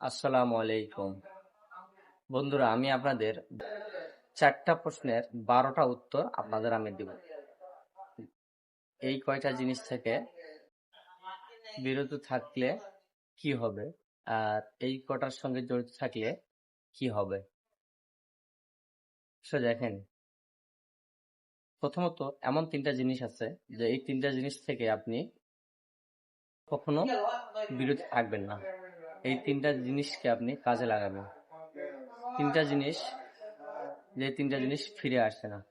আসসালামু আলাইকুম। বন্ধুরা, আমি আপনাদের চারটা প্রশ্নের বারোটা উত্তর আপনাদের আমি দিব। এই কয়টা জিনিস থেকে বিরত থাকলে কি হবে? আর এই কটার সঙ্গে জড়িত থাকলে কি হবে? সে দেখেন, প্রথমত এমন তিনটা জিনিস আছে যে এই তিনটা জিনিস থেকে আপনি কখনো বিরত থাকবেন না। এই তিনটা জিনিসকে আপনি কাজে লাগাবেন। তিনটা জিনিস, যে তিনটা জিনিস ফিরে আসে না।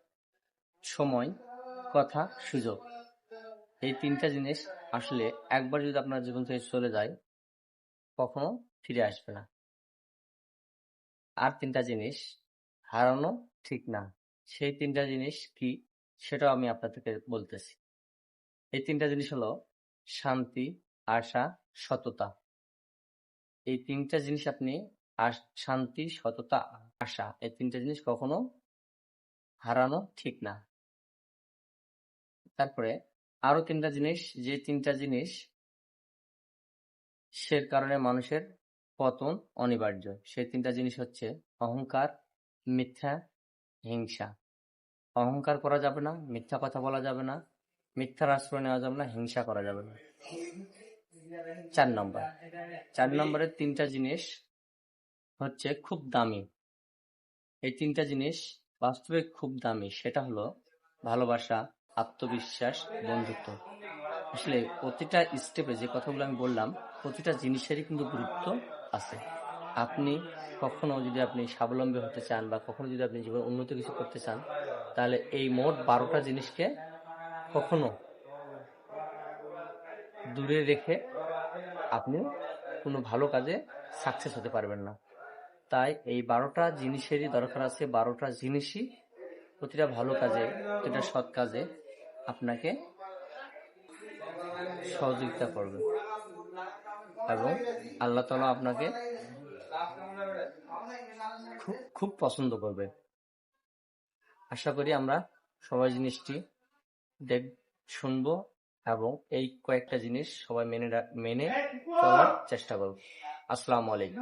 সময়, কথা, সুযোগ। এই তিনটা জিনিস আসলে একবার যদি আপনার জীবন থেকে চলে যায়, কখনো ফিরে আসবে না। আর তিনটা জিনিস হারানো ঠিক না। সেই তিনটা জিনিস কি সেটাও আমি আপনাদেরকে বলতেছি। এই তিনটা জিনিস হলো শান্তি, আশা, সততা। এই তিনটা জিনিস আপনি শান্তি, সততা, আশা, এই তিনটা জিনিস কখনো হারানো ঠিক না। তারপরে আরও তিনটা জিনিস, যে তিনটা জিনিস সে কারণে মানুষের পতন অনিবার্য। সেই তিনটা জিনিস হচ্ছে অহংকার, মিথ্যা, হিংসা। অহংকার করা যাবে না, মিথ্যা কথা বলা যাবে না, মিথ্যার আশ্রয় নেওয়া যাবে না, হিংসা করা যাবে না। চার নম্বর। চার নম্বরের তিনটা জিনিস হচ্ছে খুব দামি। এই তিনটা জিনিস বাস্তবে খুব দামি। সেটা হলো ভালোবাসা, আত্মবিশ্বাস, বন্ধুত্ব। আসলে প্রতিটা স্টেপে যে কথাগুলো আমি বললাম, প্রতিটা জিনিসেরই কিন্তু গুরুত্ব আছে। আপনি কখনো যদি আপনি স্বাবলম্বী হতে চান বা কখনো যদি আপনি জীবনে উন্নত কিছু করতে চান, তাহলে এই মোট বারোটা জিনিসকে কখনো দূরে রেখে আপনি কোনো ভালো কাজে সাকসেস হতে পারবেন না। তাই এই বারোটা জিনিসেরই দরকার আছে, বারোটা জিনিসই প্রতিটা ভালো কাজে, প্রতিটা সৎ কাজে আপনাকে সহযোগিতা করবে। এবং আল্লাহ তালা আপনাকে খুব খুব পছন্দ করবে। আশা করি আমরা সবাই জিনিসটি দেখ, শুনব এবং এই কয়েকটা জিনিস সবাই মেনে মেনে চলার চেষ্টা করব আসসালামু আলাইকুম।